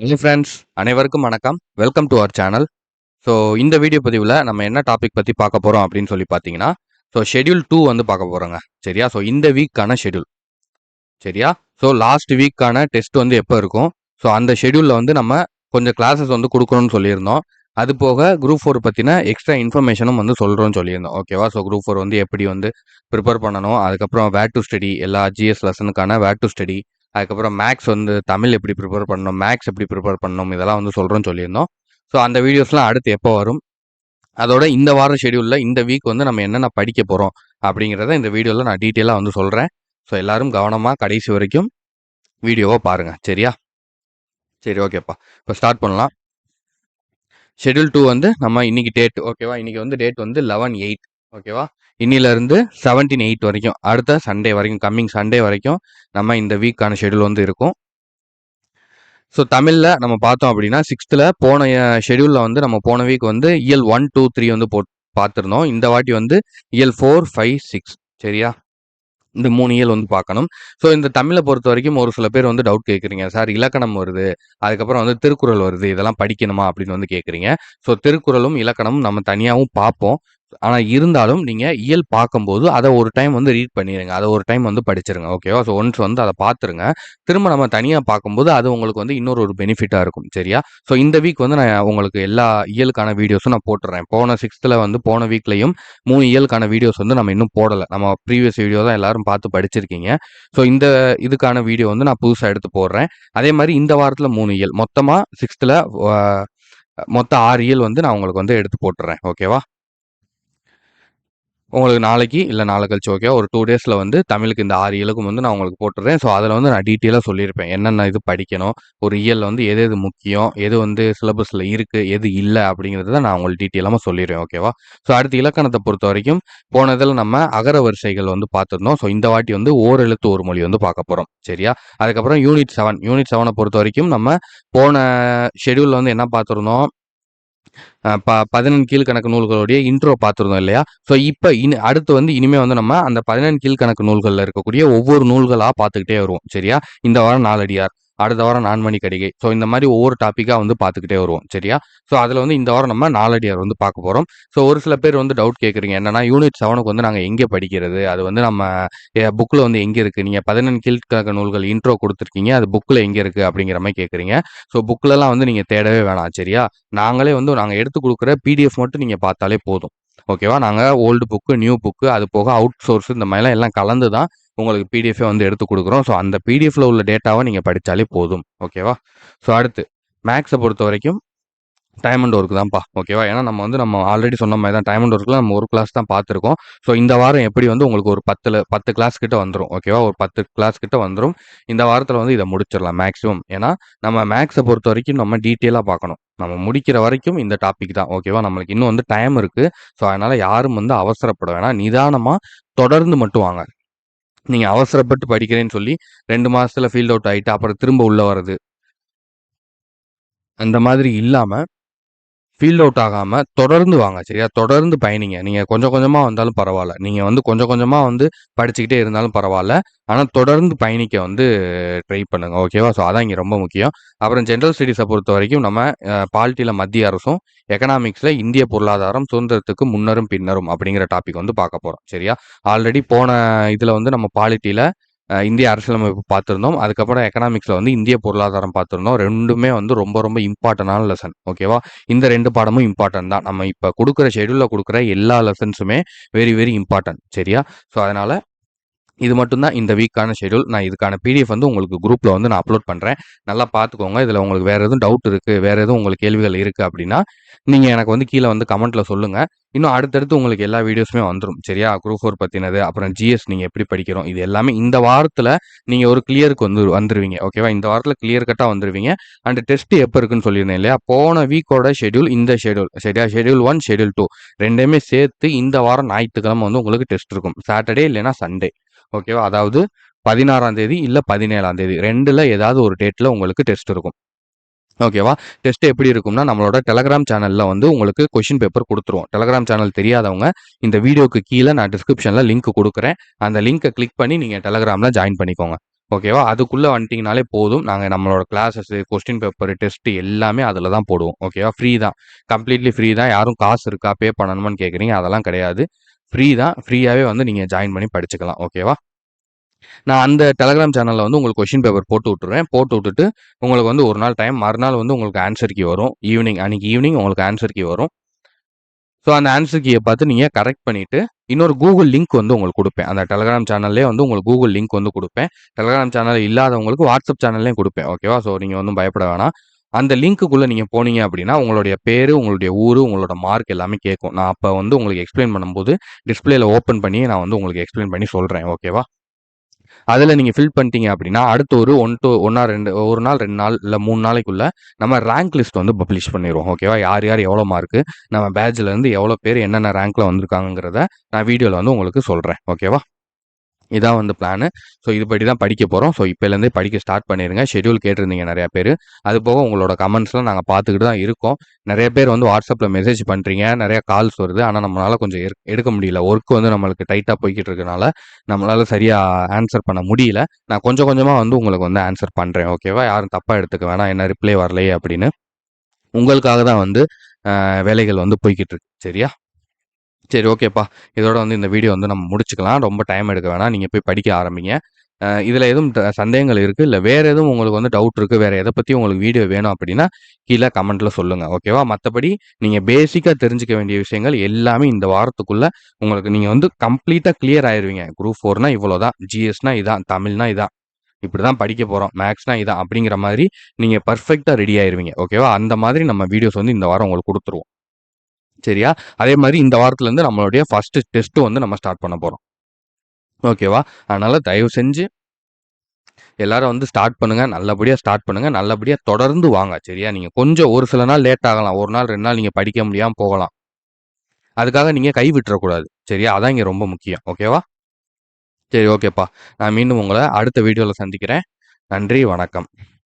Hello friends அனைவருக்கும் வணக்கம். Welcome to our channel so இந்த வீடியோ பதிவில் நம்ம என்ன டாபிக் பற்றி பார்க்க போகிறோம் அப்படின்னு சொல்லி பார்த்தீங்கன்னா ஸோ ஷெட்யூல் டூ வந்து பார்க்க போகிறோங்க சரியா? ஸோ இந்த வீக்கான ஷெட்யூல் சரியா? ஸோ லாஸ்ட் வீக்கான டெஸ்ட் வந்து எப்போ இருக்கும்? ஸோ அந்த ஷெட்யூலில் வந்து நம்ம கொஞ்சம் கிளாஸஸ் வந்து கொடுக்கணும்னு சொல்லியிருந்தோம். அது போக குரூப் ஃபோர் பற்றின எக்ஸ்ட்ரா இன்ஃபர்மேஷனும் வந்து சொல்கிறோம்னு சொல்லியிருந்தோம். ஓகேவா ஸோ குரூப் ஃபோர் வந்து எப்படி வந்து ப்ரிப்பேர் பண்ணணும்? அதுக்கப்புறம் வேட் டு ஸ்டடி எல்லா ஜிஎஸ் லெசனுக்கான வேட் டு ஸ்டடி அதுக்கப்புறம் மேக்ஸ் வந்து தமிழ் எப்படி ப்ரிப்பேர் பண்ணணும் மேக்ஸ் எப்படி ப்ரிப்பேர் பண்ணணும் இதெல்லாம் வந்து சொல்கிறோன்னு சொல்லியிருந்தோம். ஸோ அந்த வீடியோஸ்லாம் அடுத்து எப்போ வரும்? அதோட இந்த வார ஷெடியூலில் இந்த வீக் வந்து நம்ம என்னென்ன படிக்க போகிறோம் அப்படிங்கிறத இந்த வீடியோவில் நான் டீட்டெயிலாக வந்து சொல்கிறேன் ஸோ எல்லாரும் கவனமாக கடைசி வரைக்கும் வீடியோவை பாருங்கள் சரியா? சரி ஓகேப்பா இப்போ ஸ்டார்ட் பண்ணலாம். ஷெட்யூல் டூ வந்து நம்ம இன்னைக்கு டேட் ஓகேவா இன்னைக்கு வந்து டேட் வந்து லெவன் எயிட் ஓகேவா? இன்னிலேருந்து செவன்டீன் எயிட் வரைக்கும். அடுத்த சண்டே வரைக்கும் கம்மிங் சண்டே வரைக்கும் நம்ம இந்த வீக்கான ஷெட்யூல் வந்து இருக்கும். ஸோ தமிழில் நம்ம பார்த்தோம் அப்படின்னா சிக்ஸ்த்தில் போன ஷெடியூலில் வந்து நம்ம போன வீக் வந்து இயல் ஒன் டூ த்ரீ வந்து போ பார்த்துருந்தோம். இந்த வாட்டி வந்து இயல் ஃபோர் ஃபைவ் சிக்ஸ் சரியா? இந்த மூணு இயல் வந்து பார்க்கணும். ஸோ இந்த தமிழை பொறுத்த வரைக்கும் ஒரு சில பேர் வந்து டவுட் கேட்குறீங்க. சார் இலக்கணம் வருது. அதுக்கப்புறம் வந்து திருக்குறள் வருது. இதெல்லாம் படிக்கணுமா? அப்படின்னு வந்து கேட்குறீங்க. ஸோ திருக்குறளும் இலக்கணமும் நம்ம தனியாகவும் பார்ப்போம். ஆனால் இருந்தாலும் நீங்கள் இயல் பார்க்கும்போது அதை ஒரு டைம் வந்து ரீட் பண்ணிடுங்க அதை ஒரு டைம் வந்து படிச்சிருங்க. ஓகேவா? ஸோ ஒன்ஸ் வந்து அதை பார்த்துருங்க. திரும்ப நம்ம தனியாக பார்க்கும்போது அது உங்களுக்கு வந்து இன்னொரு ஒரு பெனிஃபிட்டாக இருக்கும். சரியா? ஸோ இந்த வீக் வந்து நான் உங்களுக்கு எல்லா இயலுக்கான வீடியோஸும் நான் போட்டுறேன். போன சிக்ஸ்த்தில் வந்து போன வீக்லையும் மூணு இயலுக்கான வீடியோஸ் வந்து நம்ம இன்னும் போடலை. நம்ம ப்ரீவியஸ் வீடியோ தான் எல்லாரும் பார்த்து படிச்சிருக்கீங்க. ஸோ இந்த இதுக்கான வீடியோ வந்து நான் புதுசாக எடுத்து போடுறேன். அதே மாதிரி இந்த வாரத்தில் மூணு இயல். மொத்தமாக சிக்ஸ்த்தில் மொத்த ஆறு இயல் வந்து நான் உங்களுக்கு வந்து எடுத்து போட்டுறேன். ஓகேவா? உங்களுக்கு நாளைக்கு இல்லை நாளை கழிச்சு ஓகே ஒரு டூ டேஸில் வந்து தமிழுக்கு இந்த ஆறு இயலுக்கும் வந்து நான் உங்களுக்கு போட்டுறேன். ஸோ அதில் வந்து நான் டீட்டெயிலாக சொல்லியிருப்பேன். என்னென்ன இது படிக்கணும் ஒரு இயல் வந்து எது எது முக்கியம் எது வந்து சிலபஸில் இருக்குது எது இல்லை அப்படிங்கிறத நான் உங்களுக்கு டீட்டெயிலாக சொல்லிடுவேன் ஓகேவா ஸோ அடுத்து இலக்கணத்தை பொறுத்த வரைக்கும் போன இதில் நம்ம அகர வரிசைகள் வந்து பார்த்துருந்தோம். ஸோ இந்த வாட்டி வந்து ஓரெழுத்து ஒரு மொழி வந்து பார்க்க போகிறோம் சரியா? அதுக்கப்புறம் யூனிட் செவன் யூனிட் செவனை பொறுத்த வரைக்கும் நம்ம போன ஷெடியூலில் வந்து என்ன பார்த்துருந்தோம்? ப பதினெண் கீழ்கணக்கு நூல்களுடைய இன்ட்ரோ பார்த்துருந்தோம் இல்லையா? ஸோ இப்போ இனி அடுத்து வந்து இனிமேல் வந்து நம்ம அந்த பதினெண் கீழ்கணக்கு நூல்களில் இருக்கக்கூடிய ஒவ்வொரு நூல்களாக பார்த்துக்கிட்டே வருவோம் சரியா? இந்த வாரம் நாலடியார். அடுத்த வாரம் நான்மணி கடிகை ஸோ இந்த மாதிரி ஒவ்வொரு டாப்பிக்காக வந்து பார்த்துக்கிட்டே வருவோம் சரியா? ஸோ அதில் வந்து இந்த வாரம் நம்ம நாலடியார் வந்து பார்க்க போகிறோம் ஸோ ஒரு சில பேர் வந்து டவுட் கேட்குறீங்க என்னன்னா யூனிட் செவனுக்கு வந்து நாங்கள் எங்கே படிக்கிறது? அது வந்து நம்ம புக்கில் வந்து எங்கே இருக்குது நீங்கள் பதினெண்டு கீழ்கணக்கு நூல்கள் இன்ட்ரோ கொடுத்துருக்கீங்க. அது புக்கில் எங்கே இருக்குது அப்படிங்கிற மாதிரி கேட்குறீங்க ஸோ புக்கிலலாம் வந்து நீங்கள் தேடவே வேணாம் சரியா? நாங்களே வந்து நாங்கள் எடுத்து கொடுக்குற பிடிஎஃப் மட்டும் நீங்கள் பார்த்தாலே போதும். ஓகேவா நாங்கள் ஓல்டு புக்கு நியூ புக்கு அது போக அவுட் சோர்ஸ் இந்த மாதிரிலாம் எல்லாம் கலந்து தான் உங்களுக்கு பிடிஎஃபே வந்து எடுத்து கொடுக்குறோம். ஸோ அந்த பிடிஎஃப்ல உள்ள டேட்டாவை நீங்கள் படித்தாலே போதும். ஓகேவா ஸோ அடுத்து மேக்ஸை பொறுத்த வரைக்கும் டைமண்ட் ஒர்க் தான்ப்பா. ஓகேவா ஏன்னா நம்ம வந்து நம்ம ஆல்ரெடி சொன்ன மாதிரி தான் டைம் அண்ட் ஒர்க்கில் நம்ம ஒரு கிளாஸ் தான் பார்த்துருக்கோம். ஸோ இந்த வாரம் எப்படி வந்து உங்களுக்கு ஒரு பத்தில் பத்து கிளாஸ் கிட்ட வந்துடும் ஓகேவா ஒரு பத்து கிளாஸ் கிட்ட வந்துடும் இந்த வாரத்தில் வந்து இதை முடிச்சிடலாம் மேக்ஸிமம் ஏன்னா நம்ம மேக்ஸை பொறுத்த வரைக்கும் நம்ம டீட்டெயிலாக பார்க்கணும். நம்ம முடிக்கிற வரைக்கும் இந்த டாபிக் தான். ஓகேவா நம்மளுக்கு இன்னும் வந்து டைம் இருக்குது ஸோ அதனால் யாரும் வந்து அவசரப்பட வேணாம். நிதானமாக தொடர்ந்து மட்டும் வாங்க. நீங்கள் அவசரப்பட்டு படிக்கிறேன்னு சொல்லி ரெண்டு மாதத்தில் ஃபீல்ட் அவுட் ஆகிட்டு அப்புறம் திரும்ப உள்ளே வர்றது. அந்த மாதிரி இல்லாமல் ஃபீல்ட் அவுட் ஆகாமல் தொடர்ந்து வாங்க சரியா? தொடர்ந்து பயணிங்க. நீங்கள் கொஞ்சம் கொஞ்சமாக வந்தாலும் பரவாயில்ல. நீங்கள் வந்து கொஞ்சம் கொஞ்சமாக வந்து படிச்சுக்கிட்டே இருந்தாலும் பரவாயில்ல. ஆனால் தொடர்ந்து பயணிக்க வந்து ட்ரை பண்ணுங்கள் ஓகேவா ஸோ அதான் இங்கே ரொம்ப முக்கியம். அப்புறம் ஜென்ரல் ஸ்டடீஸை பொறுத்த வரைக்கும் நம்ம பாலிட்டியில் மத்திய அரசும் எக்கனாமிக்ஸில் இந்திய பொருளாதாரம் சுதந்திரத்துக்கு முன்னரும் பின்னரும் அப்படிங்கிற டாபிக் வந்து பார்க்க போகிறோம் சரியா? ஆல்ரெடி போன இதில் வந்து நம்ம பாலிட்டியில் இந்திய அரசியலமைப்பு பார்த்துருந்தோம். அதுக்கப்புறம் எக்கனாமிக்ஸில் வந்து இந்திய பொருளாதாரம் பார்த்துருந்தோம். ரெண்டுமே வந்து ரொம்ப ரொம்ப இம்பார்ட்டண்டான லெசன் ஓகேவா இந்த ரெண்டு பாடமும் இம்பார்ட்டன்ட் தான். நம்ம இப்போ கொடுக்குற ஷெடியூலில் கொடுக்குற எல்லா லெசன்ஸுமே வெரி வெரி இம்பார்ட்டன்ட் சரியா? ஸோ அதனால் இது மட்டும்தான் இந்த வீக்கான ஷெடியூல் நான் இதுக்கான பிடிஎஃப் வந்து உங்களுக்கு குரூப்பில் வந்து நான் அப்லோட் பண்ணுறேன் நல்லா பார்த்துக்கோங்க இதில் உங்களுக்கு வேறு எதுவும் டவுட் இருக்குது வேறு எதுவும் உங்களுக்கு கேள்விகள் இருக்குது அப்படின்னா நீங்கள் எனக்கு வந்து கீழே வந்து கமெண்ட்டில் சொல்லுங்கள் இன்னும் அடுத்தடுத்து உங்களுக்கு எல்லா வீடியோஸுமே வந்துடும் சரியா? குரூப் ஃபோர் பற்றினது அப்புறம் ஜிஎஸ் நீங்கள் எப்படி படிக்கிறோம்? இது எல்லாமே இந்த வாரத்தில் நீங்கள் ஒரு கிளியருக்கு வந்து வந்துருவீங்க. ஓகேவா இந்த வாரத்தில் கிளியர் கட்டாக வந்துருவீங்க. அண்ட் டெஸ்ட் எப்போ இருக்குன்னு சொல்லியிருந்தேன் இல்லையா? போன வீக்கோட ஷெடியூல் இந்த ஷெடியூல் சரியா? ஷெடியூல் ஒன் ஷெடியூல் டூ ரெண்டுமே சேர்த்து இந்த வாரம் ஞாயிற்றுக்கிழமை வந்து உங்களுக்கு டெஸ்ட் இருக்கும். சாட்டர்டே இல்லைன்னா சண்டே ஓகேவா அதாவது பதினாறாம் தேதி இல்லை பதினேழாம் தேதி. ரெண்டில் ஏதாவது ஒரு டேட்டில் உங்களுக்கு டெஸ்ட் இருக்கும். ஓகேவா டெஸ்ட் எப்படி இருக்கும்னா நம்மளோட டெலகிராம் சேனலில் வந்து உங்களுக்கு கொஷின் பேப்பர் கொடுத்துருவோம். டெலகிராம் சேனல் தெரியாதவங்க இந்த வீடியோக்கு கீழே நான் டிஸ்கிரிப்ஷனில் லிங்க் கொடுக்குறேன். அந்த லிங்க்கை கிளிக் பண்ணி நீங்கள் டெலகிராமில் ஜாயின் பண்ணிக்கோங்க. ஓகேவா அதுக்குள்ளே வந்துட்டிங்கனாலே போதும். நாங்கள் நம்மளோட கிளாஸஸ் கொஸ்டின் பேப்பர் டெஸ்ட் எல்லாமே அதில் தான் போடுவோம் ஓகேவா ஃப்ரீ தான். கம்ப்ளீட்லி ஃப்ரீ தான். யாரும் காசு இருக்கா? பே பண்ணணுமான்னு கேட்குறீங்க அதெல்லாம் கிடையாது. ஃப்ரீ தான். ஃப்ரீயாகவே வந்து நீங்கள் ஜாயின் பண்ணி படிச்சுக்கலாம். ஓகேவா நான் அந்த டெலகிராம் சேனலில் வந்து உங்களுக்கு கொஷின் பேப்பர் போட்டு விட்டுருவேன் போட்டு விட்டுட்டு உங்களுக்கு வந்து ஒரு நாள் டைம் மறுநாள் வந்து உங்களுக்கு ஆன்சர் கீ வரும். ஈவினிங் அன்றைக்கி ஈவினிங் உங்களுக்கு ஆன்சர் கீ வரும். ஸோ அந்த ஆன்சர் கீயை பார்த்து நீங்கள் கரெக்ட் பண்ணிவிட்டு இன்னொரு கூகுள் லிங்க் வந்து உங்களுக்கு கொடுப்பேன். அந்த டெலகிராம் சேனல்லே வந்து உங்களுக்கு கூகுள் லிங்க் வந்து கொடுப்பேன். டெலகிராம் சேனல் இல்லாதவங்களுக்கு வாட்ஸ்அப் சேனல்லையும் கொடுப்பேன். ஓகேவா ஸோ நீங்கள் வந்து பயப்பட வேணாம். அந்த லிங்க்குள்ளே நீங்கள் போனீங்க அப்படின்னா உங்களுடைய பேர் உங்களுடைய ஊர் உங்களோட மார்க் எல்லாமே கேட்கும். நான் அப்போ வந்து உங்களுக்கு எக்ஸ்பிளைன் பண்ணும்போது டிஸ்பிளேல ஓப்பன் பண்ணி நான் வந்து உங்களுக்கு எக்ஸ்பிளைன் பண்ணி சொல்கிறேன் ஓகேவா அதில் நீங்கள் ஃபில் பண்ணிட்டீங்க அப்படின்னா அடுத்து ஒரு ஒன் டூ ஒன்றா ரெண்டு ஒரு நாள் ரெண்டு நாள் இல்லை மூணு நாளைக்குள்ளே நம்ம ரேங்க் லிஸ்ட் வந்து பப்ளிஷ் பண்ணிடுவோம் ஓகேவா யார் யார் எவ்வளோ மார்க்கு நம்ம பேட்ச்லேருந்து எவ்வளோ பேர் என்னென்ன ரேங்க்கில் வந்திருக்காங்கிறத நான் வீடியோவில் வந்து உங்களுக்கு சொல்கிறேன் ஓகேவா இதான் வந்து பிளானு ஸோ இதுபடி தான் படிக்க போகிறோம் ஸோ இப்போலேருந்தே படிக்க ஸ்டார்ட் பண்ணிடுங்க ஷெடியூல் கேட்டிருந்தீங்க நிறையா பேர். அது போக உங்களோட கமெண்ட்ஸ்லாம் நாங்கள் பார்த்துக்கிட்டு தான் இருக்கோம். நிறைய பேர் வந்து வாட்ஸ்அப்பில் மெசேஜ் பண்ணுறீங்க நிறைய கால்ஸ் வருது. ஆனால் நம்மளால் கொஞ்சம் எடுக்க முடியல. ஒர்க் வந்து நம்மளுக்கு டைட்டாக போய்கிட்டு இருக்கனால நம்மளால் சரியாக ஆன்சர் பண்ண முடியல. நான் கொஞ்சம் கொஞ்சமாக வந்து உங்களுக்கு வந்து ஆன்சர் பண்ணுறேன் ஓகேவா யாரும் தப்பாக எடுத்துக்க வேணாம். என்ன ரிப்ளை வரலையே அப்படின்னு. உங்களுக்காக தான் வந்து வேலைகள் வந்து போய்கிட்டு இருக்கு. சரியா? சரி ஓகேப்பா. இதோட வந்து இந்த வீடியோ வந்து நம்ம முடிச்சுக்கலாம். ரொம்ப டைம் எடுக்க வேணாம். நீங்கள் போய் படிக்க ஆரம்பிங்க. இதில் எதுவும் சந்தேகங்கள் இருக்குது இல்லை வேறு எதுவும் உங்களுக்கு வந்து டவுட் இருக்குது வேறு எதை பற்றி உங்களுக்கு வீடியோ வேணும் அப்படின்னா கீழே கமெண்ட்டில் சொல்லுங்கள் ஓகேவா மற்றபடி நீங்கள் பேசிக்காக தெரிஞ்சுக்க வேண்டிய விஷயங்கள் எல்லாமே இந்த வாரத்துக்குள்ளே உங்களுக்கு நீங்கள் வந்து கம்ப்ளீட்டாக கிளியர் ஆயிடுவீங்க குரூப் ஓர்னால் இவ்வளோ தான் ஜிஎஸ்னா இதான். தமிழ்னா இதான். இப்படிதான் படிக்க போகிறோம் மேக்ஸ்னா இதான். அப்படிங்கிற மாதிரி நீங்கள் பர்ஃபெக்டாக ரெடி ஆயிடுவீங்க ஓகேவா அந்த மாதிரி நம்ம வீடியோஸ் வந்து இந்த வாரம் உங்களுக்கு கொடுத்துருவோம். சரியா? அதே மாதிரி இந்த வாரத்துலேருந்து நம்மளுடைய ஃபர்ஸ்ட் டெஸ்ட்டு வந்து நம்ம ஸ்டார்ட் பண்ண போகிறோம் ஓகேவா அதனால் தயவு செஞ்சு எல்லாரும் வந்து ஸ்டார்ட் பண்ணுங்க. நல்லபடியாக ஸ்டார்ட் பண்ணுங்க. நல்லபடியாக தொடர்ந்து வாங்க. சரியா? நீங்கள் கொஞ்சம் ஒரு சில நாள் லேட் ஆகலாம். ஒரு நாள் ரெண்டு நாள் நீங்கள் படிக்க முடியாமல் போகலாம். அதுக்காக நீங்கள் கை விட்டுறக்கூடாது. சரியா? அதான் இங்கே ரொம்ப முக்கியம். ஓகேவா சரி ஓகேப்பா நான் மீண்டும் உங்களை அடுத்த வீடியோவில் சந்திக்கிறேன். நன்றி வணக்கம்.